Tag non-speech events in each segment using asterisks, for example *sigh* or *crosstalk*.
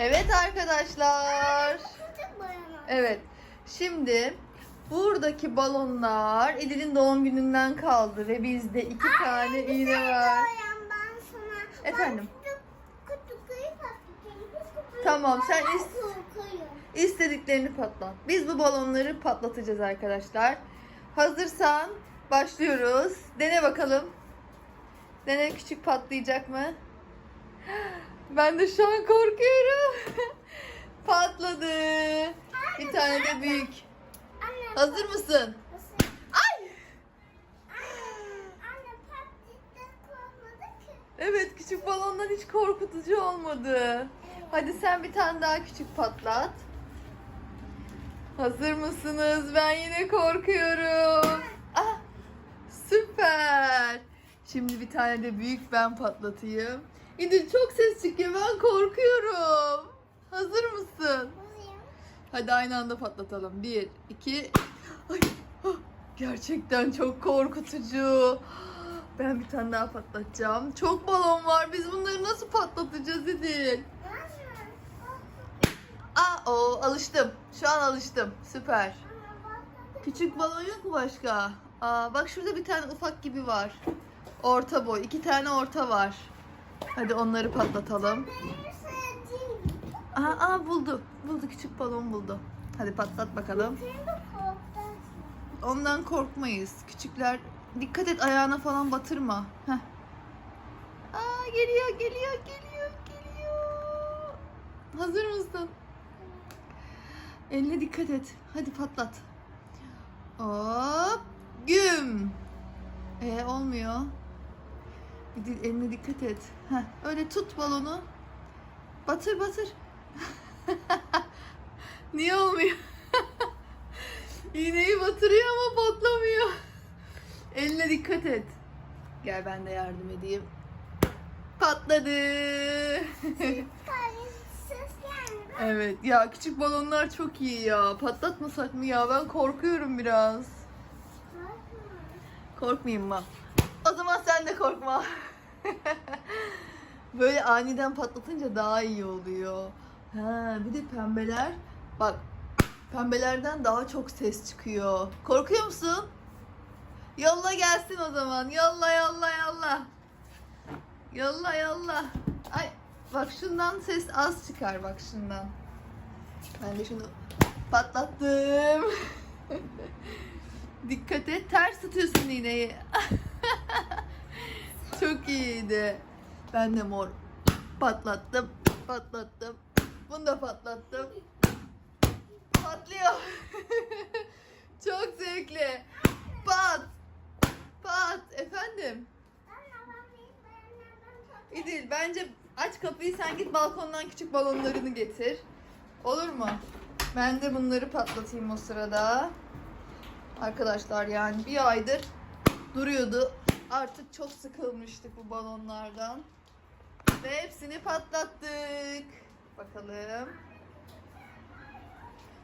Evet arkadaşlar. Evet. Şimdi buradaki balonlar Edil'in doğum gününden kaldı ve bizde iki tane iğne var. Boyam ben sana. Efendim? Tamam, sen patlatayım. is- Korkuyorum. İstediklerini patlat. Biz bu balonları patlatacağız arkadaşlar. Hazırsan başlıyoruz. Dene bakalım. Dene küçük patlayacak mı? Ben de şu an korkuyorum. *laughs* Patladı. Bir tane de büyük. Anne. Hazır mısın? Ay! Anne patlayacak korkmadı ki. Evet küçük balondan hiç korkutucu olmadı. Hadi sen bir tane daha küçük patlat. Hazır mısınız? Ben yine korkuyorum. Ah, süper. Şimdi bir tane de büyük ben patlatayım. İdil çok ses çıkıyor. Ben korkuyorum. Hazır mısın? Hadi aynı anda patlatalım. Bir, iki. Ay, ah, gerçekten çok korkutucu. Ben bir tane daha patlatacağım. Çok balon var. Biz bunları nasıl patlatacağız İdil? Aa, o alıştım. Şu an alıştım. Süper. Küçük balon yok mu başka? Aa, bak şurada bir tane ufak gibi var. Orta boy. iki tane orta var. Hadi onları patlatalım. Aa, aa buldu. Buldu küçük balon buldu. Hadi patlat bakalım. Ondan korkmayız. Küçükler dikkat et ayağına falan batırma. Heh. Aa geliyor geliyor geliyor geliyor. Hazır mısın? Eline dikkat et. Hadi patlat. Hop. Güm. Ee olmuyor. Eline dikkat et. Heh, öyle tut balonu. Batır batır. *laughs* Niye olmuyor? *laughs* İğneyi batırıyor ama patlamıyor. Eline dikkat et. Gel ben de yardım edeyim. Patladı. *laughs* Evet ya küçük balonlar çok iyi ya. Patlatmasak mı ya? Ben korkuyorum biraz. Korkmayayım mı? O zaman sen de korkma. *laughs* Böyle aniden patlatınca daha iyi oluyor. Ha, bir de pembeler. Bak pembelerden daha çok ses çıkıyor. Korkuyor musun? Yolla gelsin o zaman. Yolla yolla yolla. Yolla yolla. Ay bak şundan ses az çıkar bak şundan. Ben de şunu patlattım. *laughs* Dikkat et ters tutuyorsun iğneyi. İyiydi. Ben de mor patlattım. Patlattım. Bunu da patlattım. Patlıyor. *laughs* Çok zevkli. Pat. Pat. Efendim. İdil bence aç kapıyı sen git balkondan küçük balonlarını getir. Olur mu? Ben de bunları patlatayım o sırada. Arkadaşlar yani bir aydır duruyordu. Artık çok sıkılmıştık bu balonlardan. Ve hepsini patlattık. Bakalım.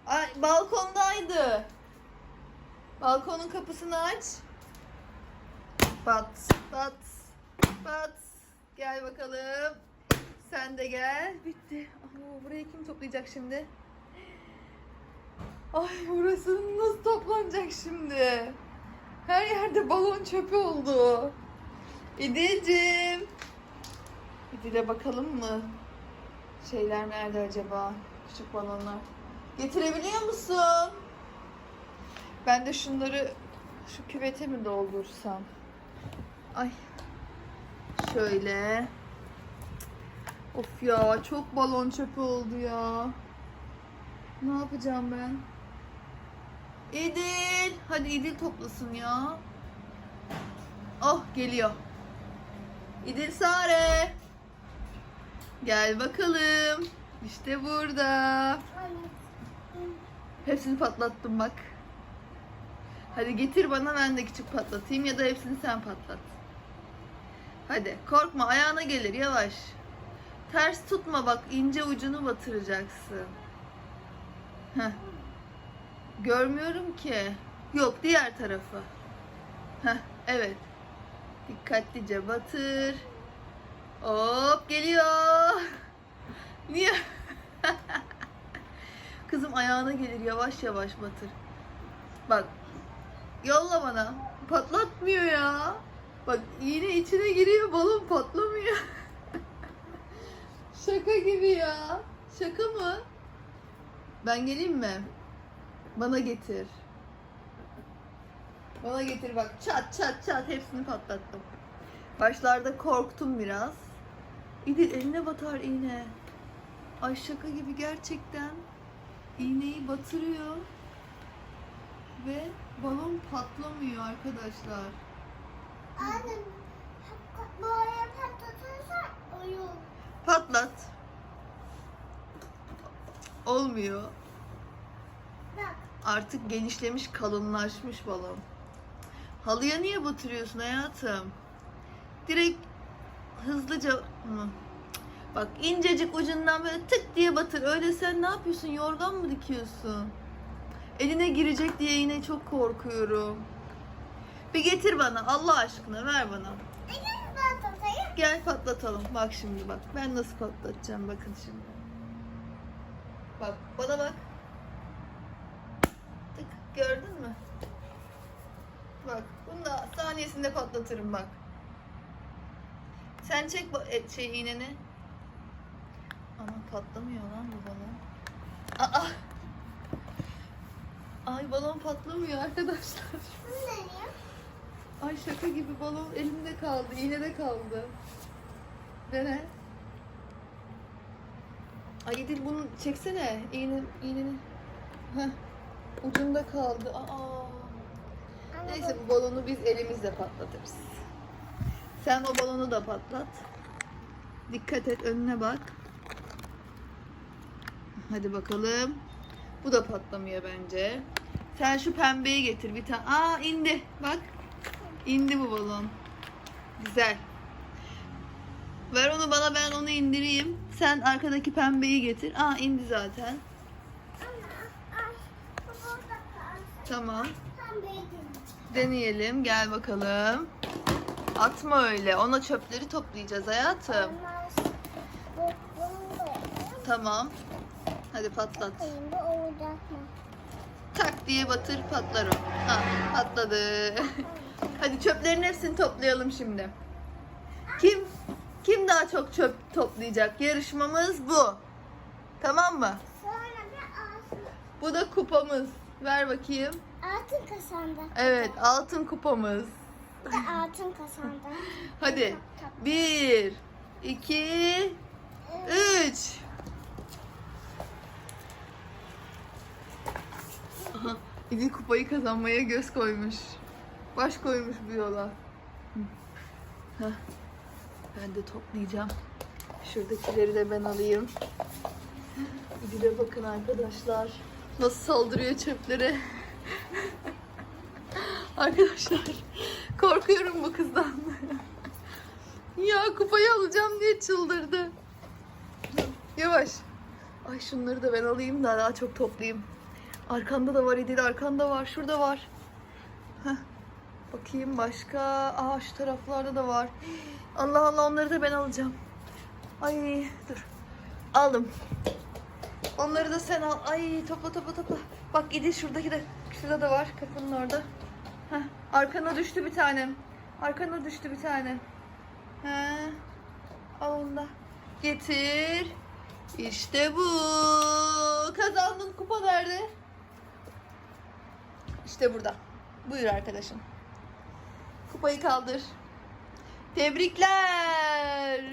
Ay balkondaydı. Balkonun kapısını aç. Pat pat pat. Gel bakalım. Sen de gel. Bitti. Aa, burayı kim toplayacak şimdi? Ay burası nasıl toplanacak şimdi? Her yerde balon çöpü oldu. İdil'cim. İdil'e bakalım mı? Şeyler nerede acaba? Küçük balonlar. Getirebiliyor musun? Ben de şunları şu küvete mi doldursam? Ay. Şöyle. Of ya çok balon çöpü oldu ya. Ne yapacağım ben? İdil. Hadi İdil toplasın ya. Oh geliyor. İdil Sare. Gel bakalım. İşte burada. Hepsini patlattım bak. Hadi getir bana ben de küçük patlatayım ya da hepsini sen patlat. Hadi korkma ayağına gelir yavaş. Ters tutma bak ince ucunu batıracaksın. Heh. Görmüyorum ki. Yok diğer tarafı. Heh, evet. Dikkatlice batır. Hop geliyor. *laughs* Niye? *laughs* ayağına gelir yavaş yavaş batır. Bak. Yolla bana. Patlatmıyor ya. Bak iğne içine giriyor balon patlamıyor. *laughs* Şaka gibi ya. Şaka mı? Ben geleyim mi? Bana getir. Bana getir bak çat çat çat hepsini patlattım. Başlarda korktum biraz. İdil eline batar iğne. Ay şaka gibi gerçekten. İğneyi batırıyor. Ve balon patlamıyor arkadaşlar. Anne böyle patlatırsan oyun. Patlat. Olmuyor. Bak Artık genişlemiş, kalınlaşmış balon. Halıya niye batırıyorsun hayatım? Direkt hızlıca Hı. Bak incecik ucundan böyle tık diye batır. Öyle sen ne yapıyorsun? Yorgan mı dikiyorsun? Eline girecek diye yine çok korkuyorum. Bir getir bana Allah aşkına ver bana. Gel patlatalım. Bak şimdi bak. Ben nasıl patlatacağım bakın şimdi. Bak bana bak. Tık gördün mü? Saniyesinde patlatırım bak. Sen çek bu e, şey iğneni. Ama patlamıyor lan bu balon. Aa! Ay balon patlamıyor arkadaşlar. Ay şaka gibi balon elimde kaldı, iğnede kaldı. Dene. Ay Edil bunu çeksene. İğne, iğneni. Heh. Ucunda kaldı. Aa. Neyse bu balonu biz elimizle patlatırız. Sen o balonu da patlat. Dikkat et önüne bak. Hadi bakalım. Bu da patlamıyor bence. Sen şu pembeyi getir bir tane. Aa indi. Bak. İndi bu balon. Güzel. Ver onu bana ben onu indireyim. Sen arkadaki pembeyi getir. Aa indi zaten. Tamam. Tam benim. Deneyelim. Gel bakalım. Atma öyle. Ona çöpleri toplayacağız hayatım. Tamam. Hadi patlat. Tak diye batır patlar o. Ha, patladı. *laughs* Hadi çöplerin hepsini toplayalım şimdi. Kim kim daha çok çöp toplayacak? Yarışmamız bu. Tamam mı? Bu da kupamız. Ver bakayım. Altın kazandı. Evet, altın kupamız. Altın kazandı. *laughs* Hadi. Bir, iki, üç. Aha, İdil kupayı kazanmaya göz koymuş. Baş koymuş bu yola. Heh. Ben de toplayacağım. Şuradakileri de ben alayım. İdil'e bakın arkadaşlar. Nasıl saldırıyor çöplere. *laughs* arkadaşlar korkuyorum bu kızdan. ya kupayı alacağım diye çıldırdı. Yavaş. Ay şunları da ben alayım da daha çok toplayayım. Arkanda da var İdil, arkanda var, şurada var. Heh. Bakayım başka. Aa şu taraflarda da var. Allah Allah onları da ben alacağım. Ay dur. Aldım. Onları da sen al. Ay topla topla topla. Bak İdil şuradaki de şurada da var kapının orada. Heh. Arkana düştü bir tane. Arkana düştü bir tane. He. Al onu da. Getir. İşte bu. Kazandın. Kupa nerede? İşte burada. Buyur arkadaşım. Kupayı kaldır. Tebrikler.